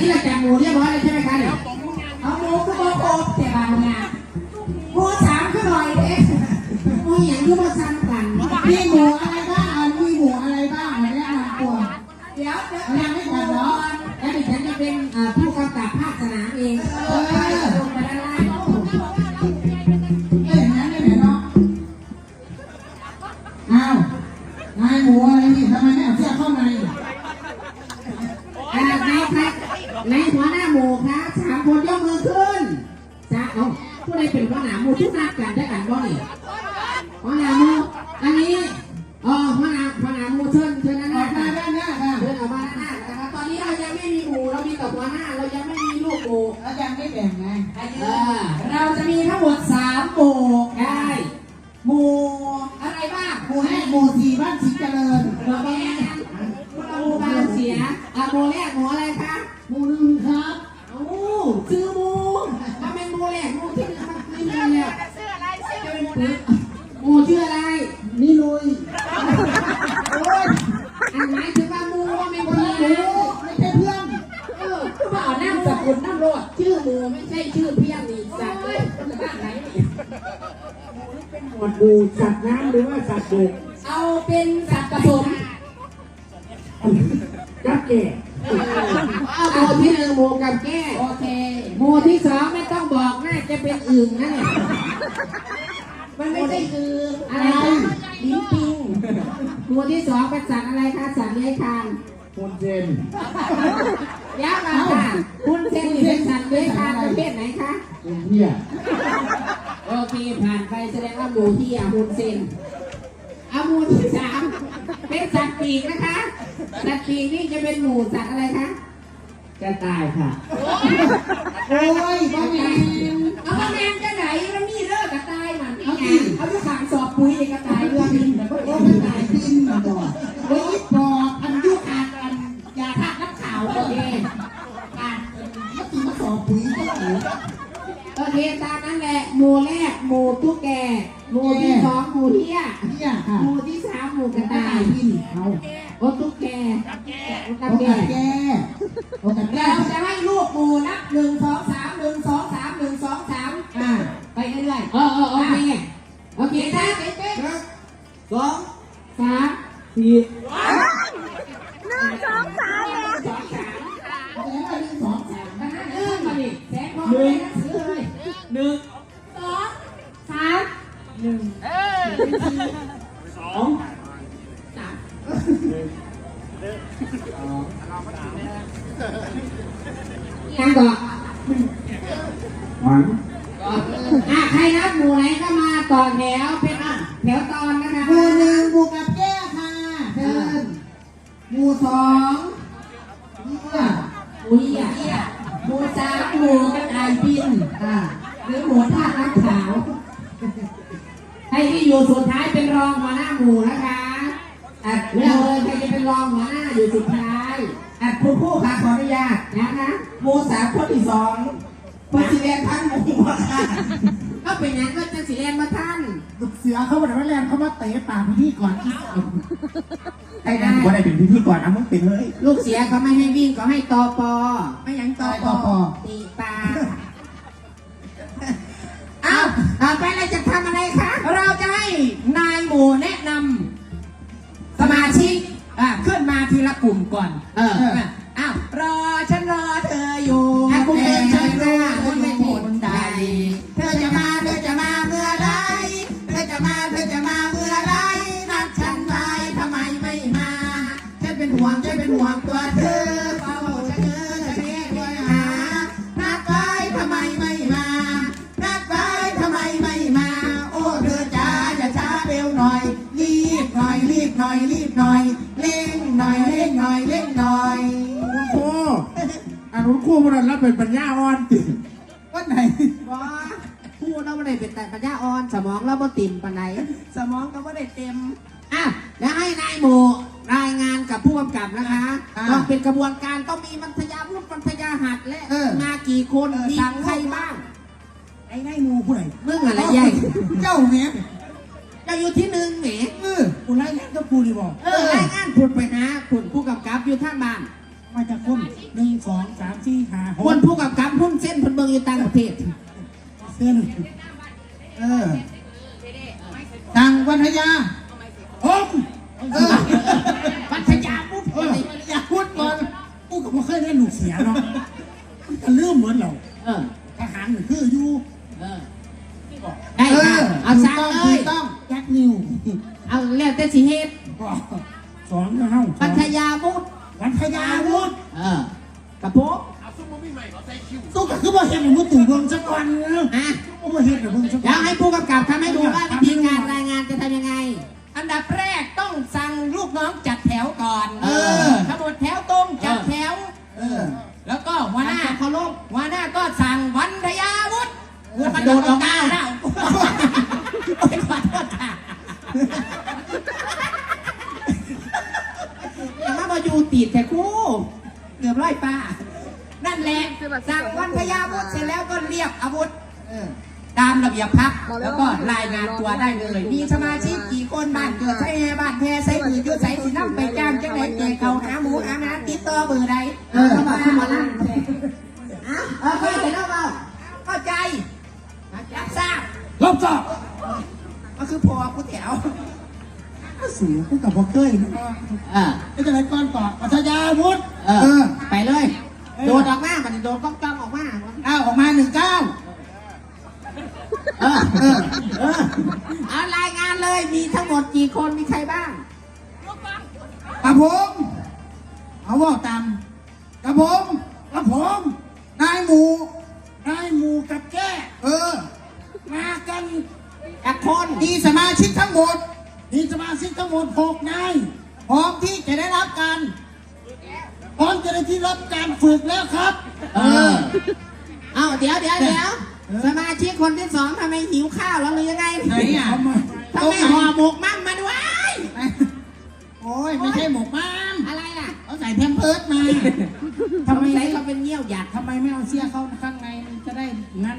นี้เราจับหมูเรียบร้อยเลยใช่ไหมคะเนี่ยเอาหมูขึ้นมาโอบแต่บางงานหมูสามขึ้นหน่อยเด็กหมูอย่างที่มาซ้ำกันมีหมูอะไรบ้างอะมีหมูอะไรบ้างอันนี้านตัวเดี๋ยวเดี๋ยวยังไม่หมดเนาะแล้วดิฉันจะเป็นผู้กำกับภาคสนามเองเออลงไปด้านล่างเอ้ยอย่างนั้นเลยเนาะอ้าว นายหมูอะไรนี่ทำไมไม่เอาเสื้อเข้าใน หมูแรกหมูสี่บ้านสีเจริญเราแม่หมู่บานเสียอะหมู่แรกหมู่อะไรคะ หมูหนึ่งครับ โอ้ชื่อหมู่ถ้าเป็นหมู่แรกหมู่ที่มันไม่มีแล้วจะเป็นปึ๊บหมู่ชื่ออะไร นี่ลุย โอ้ยอันหมายถึงว่าหมู่ว่าไม่มีหมู่ ไม่ใช่เพื่อน เออคือว่าเอาน้ำสกุลน้ำโรดชื่อหมูไม่ใช่ชื่อเพี้ยนนี่สัตว์เลยมันจะบ้านไหนนี่ หมวดหมู่สัตว์น้ำหรือว่าสัตว์บกเอาเป็นสัตว์ผสมจับแก่เอาหมูที่หนึ่งหมูกับแก้โอเคหมูที่สองไม่ต้องบอกน่าจะเป็นอึ่งนะเนี่ยมันไม่ใช่อึ่งอะไรนะลิ้นปิงหมูที่สองเป็นสัตว์อะไรคะสัตว์เลื้อยคลานคนเจนยาวมาค่ะคุณเซนนี่เป็นสัตว์เลื้อยคลานประเภทไหนคะเป็นเหี้ย โอเคผ่านไปแสดงว่าหมูที่อะมูลเซนเอาหมูที่สามเป็นสัตว์ปีกนะคะสัตว์ปีกนี่จะเป็นหมูสัตว์อะไรคะกระต่ายค่ะ โอ้ยบ้าแมนเอากระแมงจะไหนมันมีเลิกกระต่ายมันเอาดิเอาดูขางสอบปุ๋ยกระต่ายเรือบินแบบว่าโอ้โอ้ยกกระระต่าต่ายยบินมาก่อน โอ้ยปอบอันยุขาดอันยาธาตุน้ำขาวโอเคผ่าน แล้วตีมาสอบปุ๋ยก็เอ๋ โอเคตามนั้นแหละหมูแรกหมูตุ๊กแกหมูที่สองหมูเหี้ย เนี่ยค่ะ หมูที่สามหมูกระ กระ ต่า ต่าย ย บินเอา โอ้ตุ๊กแกโอ้ตุ๊กแกแกโอตุ๊กแกเราจะให้ลูกหมูนับหนึ่งสองสามหนึ่งสองสามหนึ่งสองสามอ่าไปเรื่อยๆเออเออโอเคโอเคนะเป๊ะสองสามสี่สองสอง ยังก่อนหวังอะใครนับหมู่ไหนก็มาต่อแถวเป็นแถวตอนนะคะหมูหนึ่งหมูกับแก้ค่ะเชิญหมู่สองเนี่ยหมูเหี้ยหมูสามหมูกระต่ายบินอ่าหรือหมูท่าน้ำขาวให้ที่อยู่สุดท้ายเป็นรองหัวหน้าหมู่นะคะ อะเลือกเลยใครจะเป็นรองหัวหน้าอยู่สุดท้ายอะคุณครูค่ะขออนุญาตนะคะหมูสามคนที่สองคนที่แรกพันหมูค่ะก็เป็นอย่างก็จะสีแดงมาท่านลูกเสือเขาบอกว่าแรงเขามาเตะปากพี่ก่อนที่สามไอ้นั่นว่าได้เป็นพิธีก่อนนะมึงเป็นเลย ลูกเสียเขาไม่ให้วิ่งเขาให้ตอปอ ไม่ยังต่อปอปอตีปลาเอาต่อไปเราจะทำอะไรคะ เราจะให้นายหมูแนะนำ สมาชิกอะขึ้นมาทีละกลุ่มก่อนเอออ้าวรอฉันรอเธออยู่อะกลุ่มหนึ่งเชิญค่ะว่าไม่หมดใด มันนั้นรับเป็นปัญญาอ่อนติวันไหนว่าพูดเราไม่ได้เป็นแต่ปัญญาอ่อนสมองเราบ่ติ่มปานไหนสมองก็ไม่ได้เต็มอะแล้วให้นายหมูรายงานกับผู้กำกับนะคะอ่าต้องเป็นกระบวนการต้องมีมัธยาวุฒิมัธยาหัดและเออมากี่คนเออมีสั่งใครบ้างไอ้ไงหมูผู้ใดมึงอะไรใหญ่เจ้าเนี้ยจะอยู่ที่หนึ่งแหมเออกูไล่งานกับกูดีบอกเออรายงานผลไปหาผลผู้กำกับอยู่ท่างบ้าน มาจากคนหนึ่งสองสามสี่ห้าหคกนผู้กำกับพุ่นเส้นพุ่นเบิงอยู่ต่างประเทศ เส้นเออสั่งวันทยาผมเออปัทยาปุ๊บเอออยากพูดก่อนกูก็ไม่เคยได้หนูเสียเนาะมันก็ลืมเหมือนเราเออทหารมันคืออยู่เออได้เอค่ะอเอาสั่งถูกเลต้องถูยกต้องยักษ์นิ้วเอาแล้วแต่สิเฮ็ด ตู้ก็คือว่าเห็นหนูตู่เบิ่งสักวันนะอะกูบ่เห็นหนูเบิ่งสักแล้วัวนให้ผู้กำกับทำให้ดูว่าวิธีการรายงานจะทำยังไง อันดับแรกต้องสั่งลูกน้องจัดแถวก่อนเออขบวนแถวตรงจัดแถว เออ แล้วก็หัวหน้าเคารพหัวหน้าก็สั่งวันทยาวุฒิมันโดดออกมาแล้วโอ้ยขอโทษค่ะอย่ามามาอยู่ตีดแต่ครู่เกือบร้อยป้า นั่นแหละสั่งวันพยาวุฒิเสร็จแล้วก็เรียกอาวุธเออตามระเบียบพักแล้วก็รายงานตัวได้เลย มีสมาชิกกี่คนบ้านเกิดใช้แห่บ้านแพรใช้ปืนยุดใช้สีน้ำไปจ้างจังไหนเจเขาหาหมูหาน้ำติดต่อเบอร์ใดเออเข้ามาเข้ามานั่งอะโอเคเสร็จแล้วเปล่าเข้าใจรับทราบรับทราบก็คือพอกูแถวสูงกูกับบ่เคยนะเออไม่จะไรก่อนต่อปัทยาวุฒิเอเอออไปเลย โดดออกมามันโดดก้องจ้องออกมาเก้าออกมาหนึ่งเก้าเออเออเออเอารายงานเลยมีทั้งหมดกี่คนมีใครบ้างกระผมเอาว่าตามกระผมกับผมนายหมูนายหมูกับแก้เออ มากันจากคนมีสมาชิกทั้งหมดมีสมาชิกทั้งหมดหกนาย รับการฝึกแล้วครับ เออ เอาเดี๋ยวเดี๋ยวเดี๋ยวสมาชิกคนที่สองทำไมหิวข้าวแล้วหรือยังไงไหนอะเอามาทำไมห่อหมกมั่งมาด้วยโอ้ยไม่ใช่หมกมั่งอะไรอะเขาใส่แพมเพิร์ดมาทำไมเขาเป็นเงี้ยวหยาดทำไมไม่เอาเสื้อเข้าข้างในมันจะได้งั้น